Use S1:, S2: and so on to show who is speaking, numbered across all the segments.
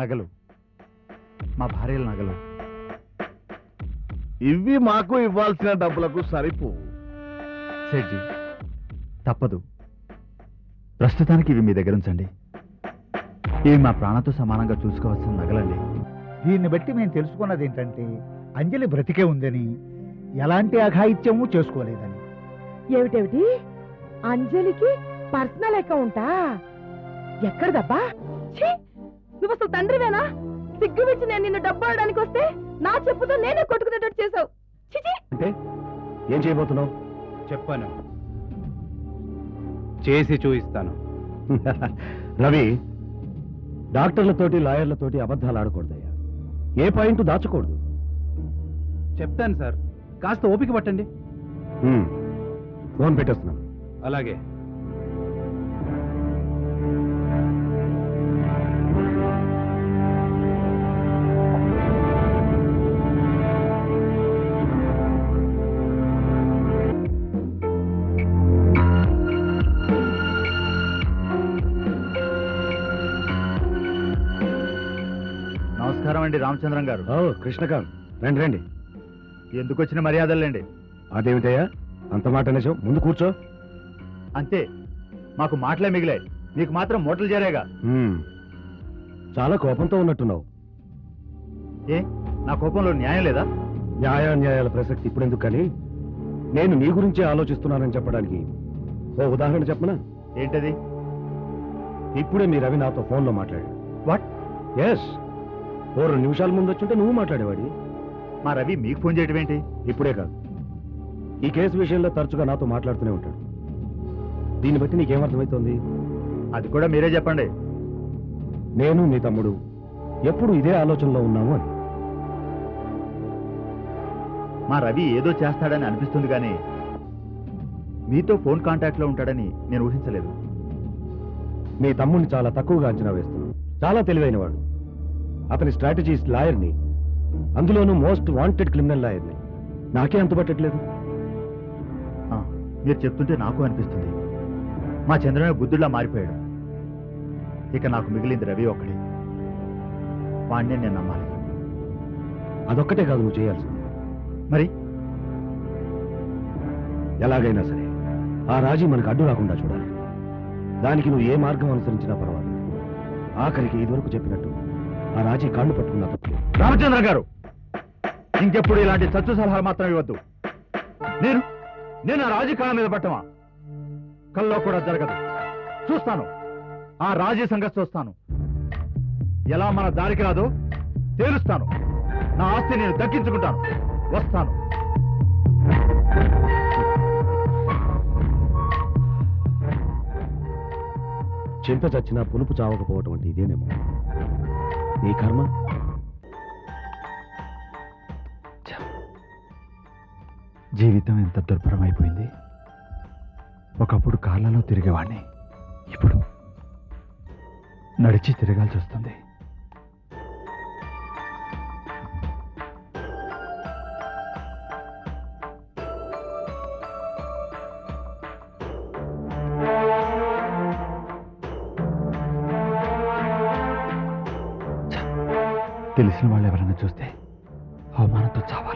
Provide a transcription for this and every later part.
S1: నగలు. మా భార్యల నగలు.
S2: ఇవి మాకు ఇవ్వాల్సిన డబ్బులకు సరిపోవు.
S1: సేట్జీ తప్పదు. ప్రస్తుతానికి ఇవి మీ దగ్గర ఉంచండి. ఇవి మా ప్రాణంతో సమానంగా చూసుకోవాల్సిన నగలండి.
S3: దీన్ని బట్టి మేము తెలుసుకున్నది ఏంటంటే అంజలి బ్రతికే ఉందని ఎలాంటి అఘాయిత్యము చేసుకోలేదని.
S4: ఏమిటేమిటి? అంజలికి పర్సనల్ అకౌంటా? ఎక్కడదబ్బా! నువ్వు అసలు తండ్రివేనా? సిగ్గు విడిచి నేను నిన్ను డబ్బు అడడానికి వస్తే నా చెప్పుతో నేనే కొట్టుకునేటట్టు చేసావు చిచి!
S5: అంటే ఏం చేయబోతున్నావు?
S6: చెప్పాను. చేసి చూపిస్తాను
S5: రవి డాక్టర్లతోటి లాయర్లతోటి అబద్ధాలు ఆడకూడదయ్యా. ఏ పాయింట్ దాచకూడదు.
S6: చెప్తాను సార్. కాస్త ఓపిక పట్టండి.
S5: హ్మ్. ఫోన్ పెట్టేస్తున్నాను.
S6: అలాగే.
S1: అండి రామచంద్రం గారు.
S5: ఓ కృష్ణకాంత్ రండి రండి.
S1: ఎందుకు వచ్చిన మర్యాదలండి?
S5: అదేమిటయ్యా? అంత మాట నిజం. ముందు కూర్చో.
S1: అంతే. మాకు మాటలే మిగిలాయి. మీకు మాత్రం మూటలు చేరేగా.
S5: చాలా కోపంతో ఉన్నట్టున్నావు.
S1: ఏ? నా కోపంలో న్యాయం లేదా?
S5: న్యాయాన్యాయాల ప్రసక్తి ఇప్పుడెందుకు కానీ? నేను నీ గురించే ఆలోచిస్తున్నానని చెప్పడానికి. ఓ ఉదాహరణ చెప్పనా?
S1: ఏంటది?
S5: ఇప్పుడే మీ రవి నాతో ఫోన్లో మాట్లాడాడు.
S1: వాట్?
S5: ఎస్ ఓ రెండు నిమిషాల ముందు వచ్చుంటే నువ్వు మాట్లాడేవాడి
S1: మా రవి మీకు ఫోన్ చేయడం ఏంటి?
S5: ఇప్పుడే కాదు. ఈ కేసు విషయంలో తరచుగా నాతో మాట్లాడుతూనే ఉంటాడు. దీన్ని బట్టి నీకేమర్థమవుతోంది
S1: అది కూడా మీరే చెప్పండి.
S5: నేను నీ తమ్ముడు ఎప్పుడు ఇదే ఆలోచనలో ఉన్నాము అని.
S1: మా రవి ఏదో చేస్తాడని అనిపిస్తుంది కానీ మీతో ఫోన్ కాంటాక్ట్లో ఉంటాడని నేను ఊహించలేదు.
S5: నీ తమ్ముడిని చాలా తక్కువగా అంచనా వేస్తున్నావు చాలా తెలివైనవాడు. అతని స్ట్రాటజీస్ లాయర్ని అందులోనూ మోస్ట్ వాంటెడ్ క్రిమినల్ లాయర్ని నాకే అంతుపట్టట్లేదు
S1: ఆ, మీరు చెప్తుంటే నాకు అనిపిస్తుంది. మా చంద్రమే బుద్ధుడిలా మారిపోయాడు. ఇక నాకు మిగిలింది రవి ఒక్కడే. వాడినే నేను నమ్మాలి.
S5: అదొక్కటే కాదు నువ్వు చేయాల్సింది.
S1: మరి?
S5: ఎలాగైనా సరే ఆ రాజీ మనకు అడ్డు రాకుండా చూడాలి. దానికి నువ్వు ఏ మార్గం అనుసరించినా పర్వాలేదు. ఆఖరికి ఇదివరకు చెప్పినట్టు ఆ రాజీ కాళ్ళు పట్టుకున్నా తప్పు.
S1: రామచంద్ర గారు ఇంకెప్పుడు ఇలాంటి చచ్చు సలహాలు మాత్రం ఇవ్వద్దు. నేను నేను ఆ రాజీ కాళ్ళ మీద పట్టమా? కల్లో కూడా జరగదు. చూస్తాను. ఆ రాజీ సంగతి చూస్తాను. ఎలా మన దారికి రాదో తేలుస్తాను. నా ఆస్తి నేను దక్కించుకుంటాను. వస్తాను.
S5: చింత చచ్చినా పులుపు చావకపోవటం అంటే ఇదేనేమో. నీ కర్మ?
S1: జీవితం ఎంత దుర్భరమైపోయింది? ఒకప్పుడు కార్లలో తిరిగేవాడిని ఇప్పుడు నడిచి తిరగాల్సి వస్తుంది తెలిసిన వాళ్ళు ఎవరైనా చూస్తే అవమానంతో చావాలి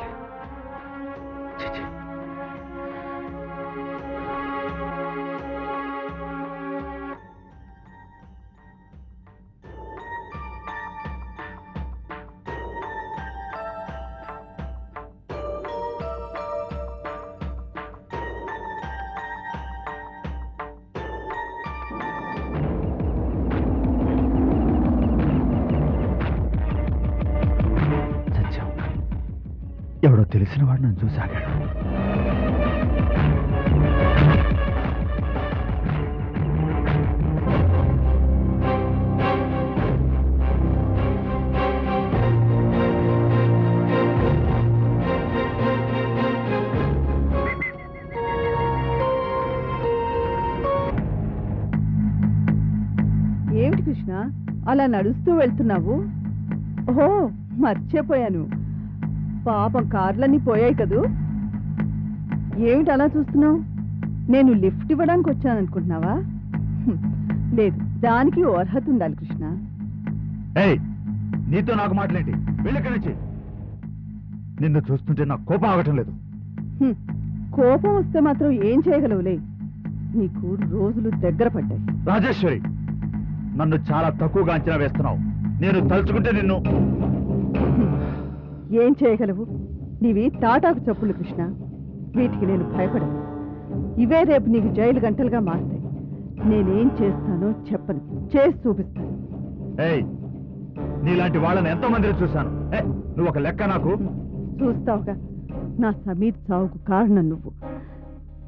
S1: తెలిసిన వాడు నన్ను చూసాగాడు
S4: ఏమిటి కృష్ణ? అలా నడుస్తూ వెళ్తున్నావు? ఓహో మర్చిపోయాను. పాపం కార్లన్నీ పోయాయి కదూ? ఏమిటి అలా చూస్తున్నావు? నేను లిఫ్ట్ ఇవ్వడానికి వచ్చాననుకుంటున్నావా? హ్మ్. లేదు దానికి ఓ అర్హత ఉండాలి కృష్ణ.
S1: ఏయ్ నీతో నాకు మాటలేంటి వెళ్ళిక్కడి నుంచి. నిన్ను చూస్తుంటే నాకు కోపం ఆగటం లేదు.
S4: కోపం వస్తే మాత్రం ఏం చేయగలవులే? నీకు రోజులు దగ్గర పడ్డాయి.
S1: రాజేశ్వరి నన్ను చాలా తక్కువగా అంచనా వేస్తున్నావు. నేను తలుచుకుంటే నిన్ను.
S4: ఏం చేయగలవు? నీవి తాటాకు చెప్పులు కృష్ణ. వీటికి నేను భయపడను. ఇవే రేపు నీకు జైలు గంటలుగా మారుతాయి. నేనేం చేస్తానో చెప్పను. చేసి చూపిస్తాను.
S1: నీలాంటి వాళ్ళని ఎంతో మందిని చూశాను నువ్వు ఒక లెక్క నాకు?
S4: చూస్తావుగా. నా సమీర్ చావుకు కారణం నువ్వు.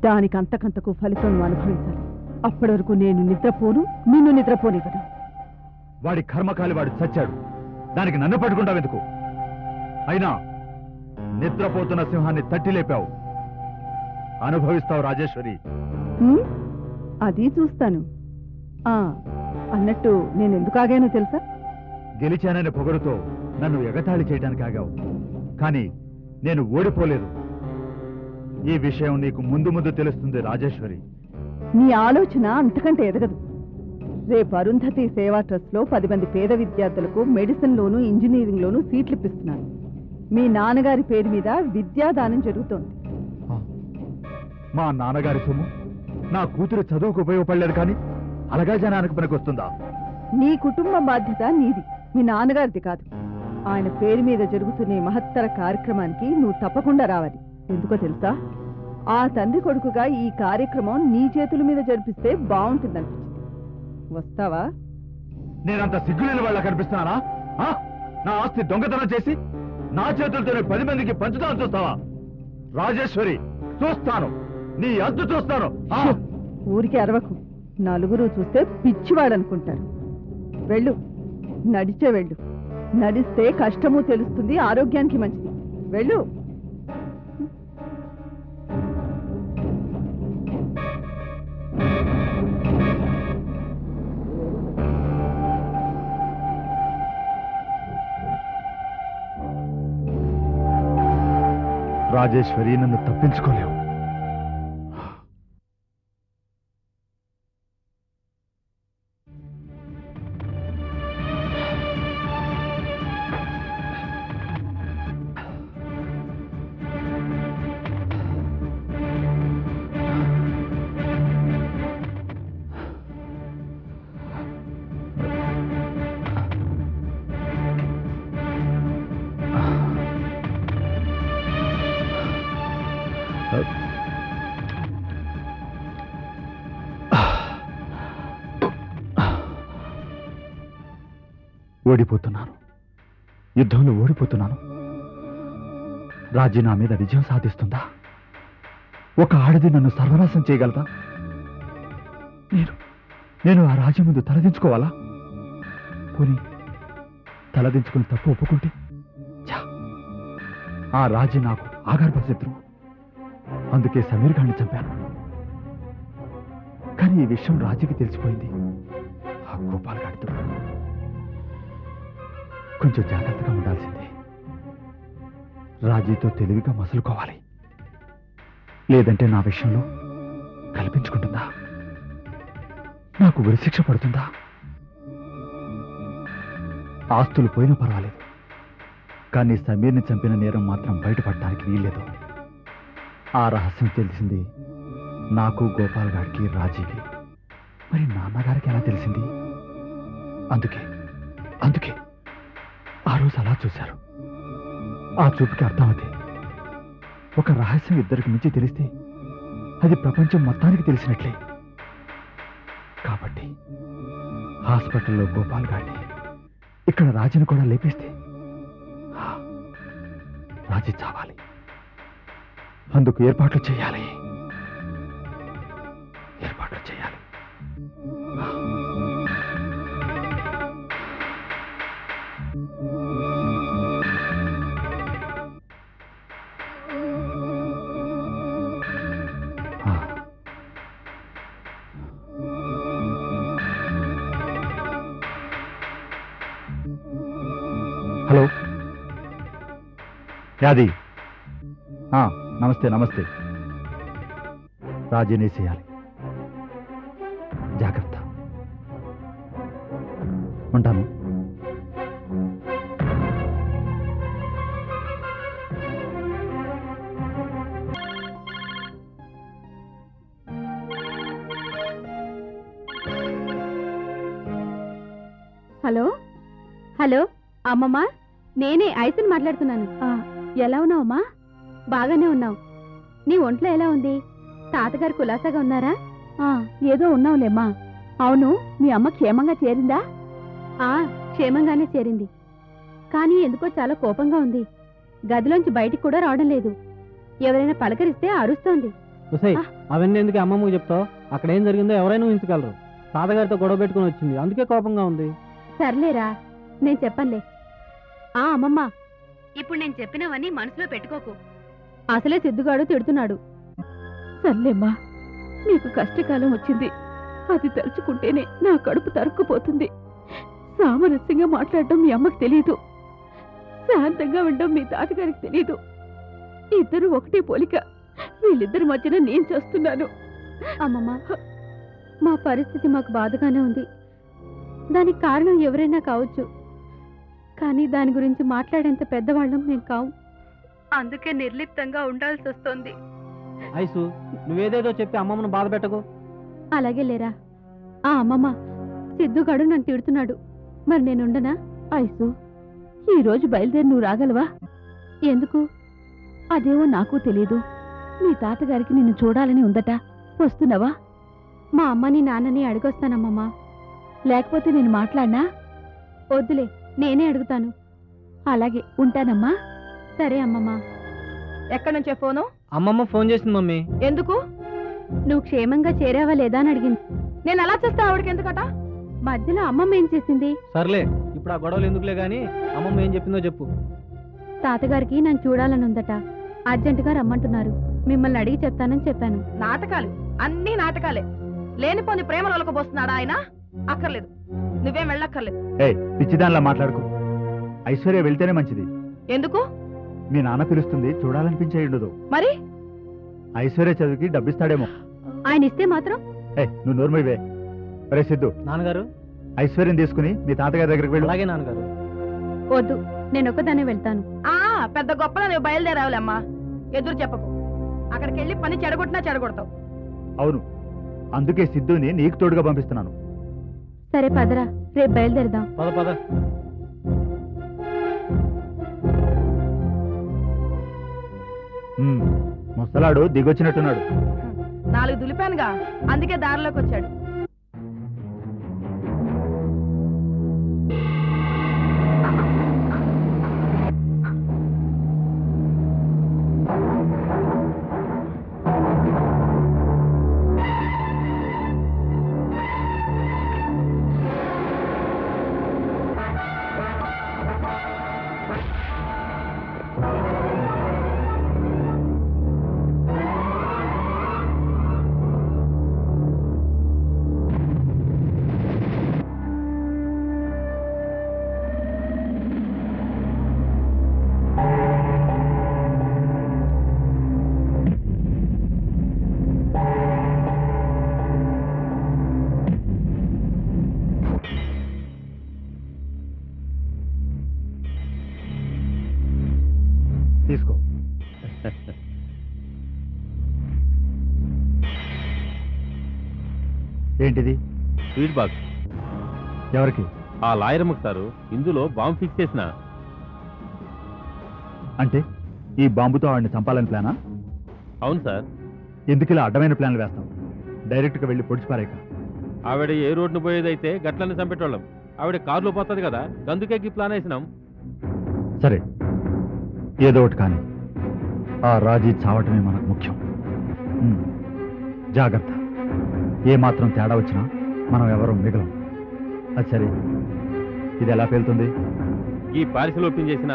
S4: దానికి అంతకంతకు ఫలితం నువ్వు అనుభవించాలి. అప్పటి వరకు నేను నిద్రపోను నిన్ను నిద్రపోనివ్వను.
S1: వాడి కర్మకాలి వాడు చచ్చాడు. దానికి నన్ను పట్టుకుంటావు ఎందుకు? అయినా నిద్రపోతున్న సింహాన్ని తట్టి లేపావు. అనుభవిస్తావు రాజేశ్వరి?
S4: అది చూస్తాను. ఆ అన్నట్టు నేను ఎందుకు ఆగానో తెలుసా?
S1: గెలిచాననే పొగరుతో నన్ను ఎగతాళి చేయడానికి ఆగావు. కానీ నేను ఓడిపోలేదు. ఈ విషయం నీకు ముందు ముందు తెలుస్తుంది రాజేశ్వరి.
S4: నీ ఆలోచన అంతకంటే ఎదగదు. రేపు అరుంధతి సేవా ట్రస్ట్లో పది మంది పేద విద్యార్థులకు మెడిసిన్ లోను ఇంజనీరింగ్ లోను సీట్లు ఇప్పిస్తున్నాను. మీ నాన్నగారి పేరు మీద విద్యాదానం జరుగుతోంది.
S1: మా నాన్నగారి సొమ్ము. నా కూతురు చదువుకు ఉపయోగపడలేదు కానీ అలగా జనానికి పనికొస్తుందా?
S4: నీ కుటుంబ బాధ్యత నీది మీ నాన్నగారిది కాదు. ఆయన పేరు మీద జరుగుతున్న మహత్తర కార్యక్రమానికి నువ్వు తప్పకుండా రావాలి. ఎందుకో తెలుసా? ఆ తండ్రి కొడుకుగా ఈ కార్యక్రమం నీ చేతుల మీద జరిపిస్తే బాగుంటుందనిపించింది. వస్తావా?
S1: నేనంత సిగ్గులేని వాళ్ళ కనిపిస్తున్నానా? ఆ? నా ఆస్తి దొంగతనం చేసి నా చేతులతోనే పది మందికి పంచుతాను చూస్తావా? రాజేశ్వరి చూస్తాను. నీ అద్దు చూస్తాను.
S4: ఊరికి అరవకు. నలుగురు చూస్తే పిచ్చివాడనుకుంటారు వెళ్ళు. నడిచే వెళ్ళు. నడిస్తే కష్టము తెలుస్తుంది ఆరోగ్యానికి మంచిది. వెళ్ళు.
S1: రాజేశ్వరి నన్ను తప్పించుకోలేవు. ఓడిపోతున్నాను. యుద్ధంలో ఓడిపోతున్నాను. రాజీ నా మీద విజయం సాధిస్తుందా? ఒక ఆడది నన్ను సర్వనాశం చేయగలదా? నేను నేను ఆ రాజ్యం ముందు తలదించుకోవాలా? పోనీ తలదించుకుని తప్పు ఒప్పుకుంటే? ఆ రాజ్యం నాకు ఆగర్భ శత్రువు. అందుకే సమీర్ గారిని చంపాను. కానీ ఈ విషయం రాజుకి తెలిసిపోయింది. ఆ గోపాల్ కొంచెం జాగ్రత్తగా ఉండాల్సిందే. రాజీతో తెలివిగా మసులుకోవాలి. లేదంటే నా విషయంలో కల్పించుకుంటుందా? నాకు ఉరిశిక్ష పడుతుందా? ఆస్తులు పోయినా పర్వాలేదు. కానీ సమీర్ని చంపిన నేరం మాత్రం బయటపడటానికి వీల్లేదు. ఆ రహస్యం తెలిసింది నాకు గోపాల్ గారికి రాజీకి. మరి నాన్నగారికి ఎలా తెలిసింది? అందుకే అందుకే. ఆ రోజు అలా చూశారు. ఆ చూపుకి అర్థమవుతుంది. ఒక రహస్యం ఇద్దరికి మించి తెలిస్తే అది ప్రపంచం మొత్తానికి తెలిసినట్లే. కాబట్టి హాస్పిటల్లో గోపాల్ గారిని ఇక్కడ రాజును కూడా లేపేస్తే ఆ, రాజీ చావాలి. అందుకు ఏర్పాట్లు చేయాలి. హలో. యాది. నమస్తే నమస్తే. రాజీనే చేయాలి. జాగ్రత్త. ఉంటాను.
S7: హలో? హలో? అమ్మమ్మ నేనే ఐసన్ మాట్లాడుతున్నాను. ఎలా ఉన్నావమ్మా? బాగానే ఉన్నావు. నీ ఒంట్లో ఎలా ఉంది? తాతగారు కులాసాగా ఉన్నారా? ఏదో ఉన్నావులేమ్మా. అవును మీ అమ్మ క్షేమంగా చేరిందా? ఆ క్షేమంగానే చేరింది. కానీ ఎందుకో చాలా కోపంగా ఉంది. గదిలోంచి బయటికి కూడా రావడం లేదు. ఎవరైనా పలకరిస్తే అరుస్తోంది.
S6: అవన్నీ ఎందుకు అమ్మమ్మకు చెప్తావు? అక్కడ ఏం జరిగిందో ఎవరైనా ఊహించగలరు. తాతగారితో గొడవ పెట్టుకుని వచ్చింది. అందుకే కోపంగా ఉంది.
S7: సర్లేరా నేను చెప్పనులే. ఆ అమ్మమ్మ. ఇప్పుడు నేను చెప్పినవన్నీ మనసులో పెట్టుకోకు. అసలే సిద్ధుగాడు తిడుతున్నాడు. సర్లేమ్మా నీకు కష్టకాలం వచ్చింది. అది తలుచుకుంటేనే నా కడుపు తరుక్కుపోతుంది. సామరస్యంగా మాట్లాడటం మీ అమ్మకు తెలియదు శాంతంగా ఉండడం మీ తాతగారికి తెలియదు ఇద్దరు ఒకటే పోలిక. వీళ్ళిద్దరి మధ్యన నేను చేస్తున్నాను. అమ్మమ్మ మా పరిస్థితి మాకు బాధగానే ఉంది. దానికి కారణం ఎవరైనా కావచ్చు. కానీ దాని గురించి మాట్లాడేంత పెద్దవాళ్ళం మేము కావు. అందుకే నిర్లిప్తంగా ఉండాల్సి వస్తుంది.
S6: ఐసు నువ్వేదేదో చెప్పి అమ్మమ్మను బాధ పెట్టకు.
S7: అలాగే లేరా? ఆ అమ్మమ్మ సిద్ధుగాడు నన్ను తిడుతున్నాడు. మరి నేనుండనా? ఐసు ఈ రోజు బయలుదేరి నువ్వు రాగలవా? ఎందుకు? అదేవో నాకు తెలీదు. మీ తాతగారికి నిన్ను చూడాలని ఉందట. వస్తున్నావా? మా అమ్మని నాన్నని అడిగొస్తానమ్మమ్మా. లేకపోతే నేను మాట్లాడినా? వద్దులే నేనే అడుగుతాను. అలాగే ఉంటానమ్మా. సరే అమ్మమ్మా.
S4: ఎక్కడి నుంచే ఫోను?
S6: అమ్మమ్మ ఫోన్ చేసింది మమ్మీ.
S4: ఎందుకు?
S7: నువ్వు క్షేమంగా చేరావా లేదా అని అడిగింది.
S4: నేను ఎలా చేస్తే ఆవిడకి ఎందుకట?
S7: మధ్యలో అమ్మమ్మ ఏం చేసింది?
S6: సర్లే ఇప్పుడు ఆ గొడవలు ఎందుకులే గానీ అమ్మమ్మ ఏం చెప్పిందో చెప్పు.
S7: తాతగారికి నన్ను చూడాలని ఉందట అర్జెంటుగా రమ్మంటున్నారు. మిమ్మల్ని అడిగి చెప్తానని చెప్పాను.
S4: నాటకాలు. అన్ని నాటకాలే. లేనిపోని ప్రేమలు ఒలకబోస్తున్నాడా ఆయన? అక్కర్లేదు. నువ్వేం వెళ్ళక్కర్లేదు.
S1: ఏ పిచ్చిదానిలా మాట్లాడుకో. ఐశ్వర్య వెళ్తేనే మంచిది.
S4: ఎందుకు?
S1: మీ నాన్న పిలుస్తుంది చూడాలనిపించే ఉండదు.
S4: మరి?
S1: ఐశ్వర్య చదువుకి డబ్బిస్తాడేమో.
S7: ఆయన ఇస్తే మాత్రం?
S1: ఏ నువ్వు నోర్మైవే రే సిద్ధు.
S6: నాన్నగారు?
S1: ఐశ్వర్యం తీసుకుని మీ తాతగారి దగ్గరికి వెళ్ళు.
S6: అలాగే నాన్నగారు.
S7: వద్దు నేను ఒక్కదానే వెళ్తాను.
S4: ఆ పెద్ద గొప్పలా నువ్వు బయలుదేరావులేమ్మా. ఎదురు చెప్పకు. అక్కడికి వెళ్ళి పని చెడగొట్టినా చెడగొడతావు.
S1: అవును. అందుకే సిద్ధుని నీకు తోడుగా పంపిస్తున్నాను.
S7: సరే పదరా. రేపు బయలుదేరదాం.
S6: పద పద.
S1: ముసలాడు దిగొచ్చినట్టున్నాడు.
S4: నాలుగు దులిపానుగా అందుకే దారిలోకి వచ్చాడు
S1: ఏంటిది?
S8: Sweet box.
S1: ఎవరికి?
S8: ఆ లాయర్ సారు ఇందులో బాంబు ఫిక్స్ చేసిన.
S1: అంటే ఈ బాంబుతో ఆవిడని చంపాలని ప్లానా?
S8: అవును సార్.
S1: ఎందుకు ఇలా అడ్డమైన ప్లాన్లు వేస్తాం డైరెక్ట్గా వెళ్ళి పొడిచి పారేక
S8: ఆవిడ ఏ రోడ్డును పోయేదైతే గట్లని చంపేటోళ్ళం. ఆవిడ కారులో పోతుంది కదా అందుకే ఈ ప్లాన్ వేసినాం.
S1: సరే. ఏదో ఒకటి కానీ ఆ రాజీ చావటమే మనకు ముఖ్యం. ఉమ్, జాగ్రత్త. ఏ మాత్రం తేడా వచ్చినా మనం ఎవరూ మిగలం. అది సరే. ఇది ఎలా పేలుతుంది?
S8: ఈ పారిసలు ఓపెన్ చేసిన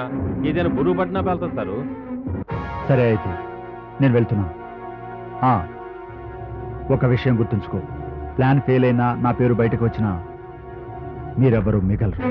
S8: ఏదైనా బరువు పట్టినా పేలుతుంది సారు.
S1: సరే అయితే నేను వెళ్తున్నాను ఆ, ఒక విషయం గుర్తుంచుకో. ప్లాన్ ఫెయిల్ అయినా నా పేరు బయటకు వచ్చినా మీరెవరూ మిగలరు.